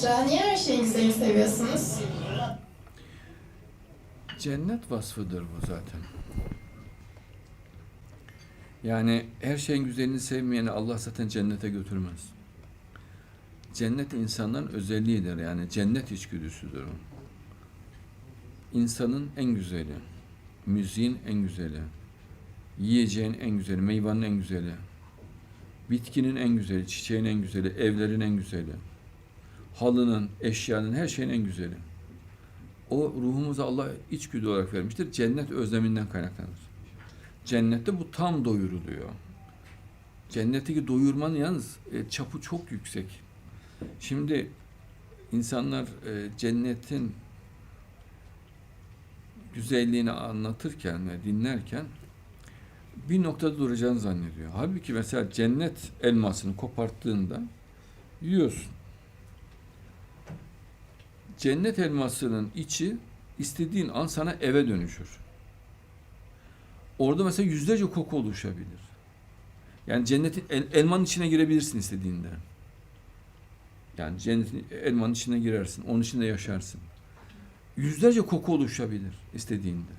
Esra. Niye her şeyin güzelini seviyorsunuz? Cennet vasfıdır bu zaten. Yani her şeyin güzelini sevmeyeni Allah zaten cennete götürmez. Cennet insanların özelliğidir yani cennet içgüdüsüdür o. İnsanın en güzeli, müziğin en güzeli, yiyeceğin en güzeli, meyvanın en güzeli, bitkinin en güzeli, çiçeğin en güzeli, evlerin en güzeli, halının, eşyanın, her şeyin en güzeli. O ruhumuza Allah içgüdü olarak vermiştir. Cennet özleminden kaynaklanır. Cennette bu tam doyuruluyor. Cennetteki doyurmanın yalnız e, çapı çok yüksek. Şimdi insanlar e, cennetin güzelliğini anlatırken ve dinlerken bir noktada duracağını zannediyor. Halbuki mesela cennet elmasını koparttığında yiyorsun. Cennet elmasının içi istediğin an sana eve dönüşür. Orada mesela yüzlerce koku oluşabilir. Yani cennetin el- elmanın içine girebilirsin istediğinde. Yani cennetin elmanın içine girersin, onun içinde yaşarsın. Yüzlerce koku oluşabilir istediğinde.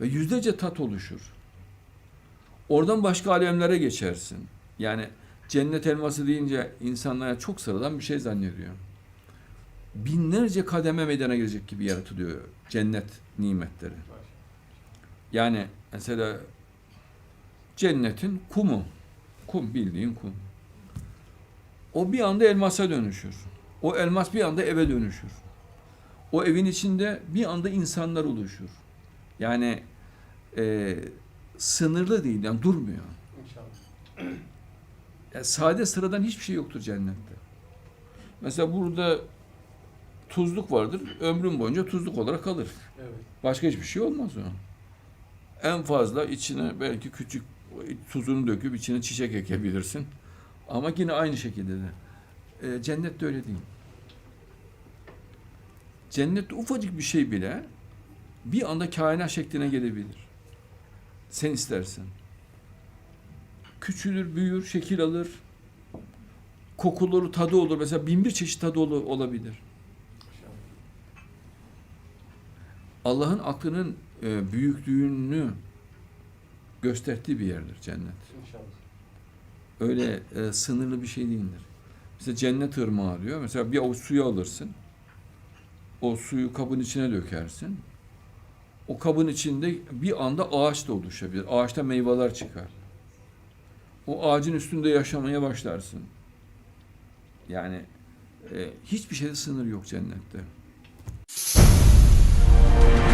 Ve yüzlerce tat oluşur. Oradan başka alemlere geçersin. Yani cennet elması deyince insanlara çok sıradan bir şey zannediyor binlerce kademe meydana gelecek gibi yaratılıyor cennet nimetleri. Yani mesela cennetin kumu, kum bildiğin kum. O bir anda elmasa dönüşür. O elmas bir anda eve dönüşür. O evin içinde bir anda insanlar oluşur. Yani e, sınırlı değil, yani durmuyor. İnşallah. Yani sade sıradan hiçbir şey yoktur cennette. Mesela burada tuzluk vardır. Ömrün boyunca tuzluk olarak kalır. Evet. Başka hiçbir şey olmaz o. En fazla içine belki küçük tuzunu döküp içine çiçek ekebilirsin. Ama yine aynı şekilde de. E, cennette öyle değil. Cennette ufacık bir şey bile bir anda kainat şekline gelebilir. Sen istersen. Küçülür, büyür, şekil alır. Kokuları, tadı olur. Mesela bin bir çeşit tadı ol- olabilir. İnşallah. Allah'ın aklının e, büyüklüğünü gösterdiği bir yerdir cennet. İnşallah. Öyle e, sınırlı bir şey değildir. Mesela cennet ırmağı diyor. Mesela bir avuç suyu alırsın. O suyu kabın içine dökersin. O kabın içinde bir anda ağaç da oluşabilir. Ağaçta meyveler çıkar. O ağacın üstünde yaşamaya başlarsın. Yani e, hiçbir şeyde sınır yok cennette. Bye.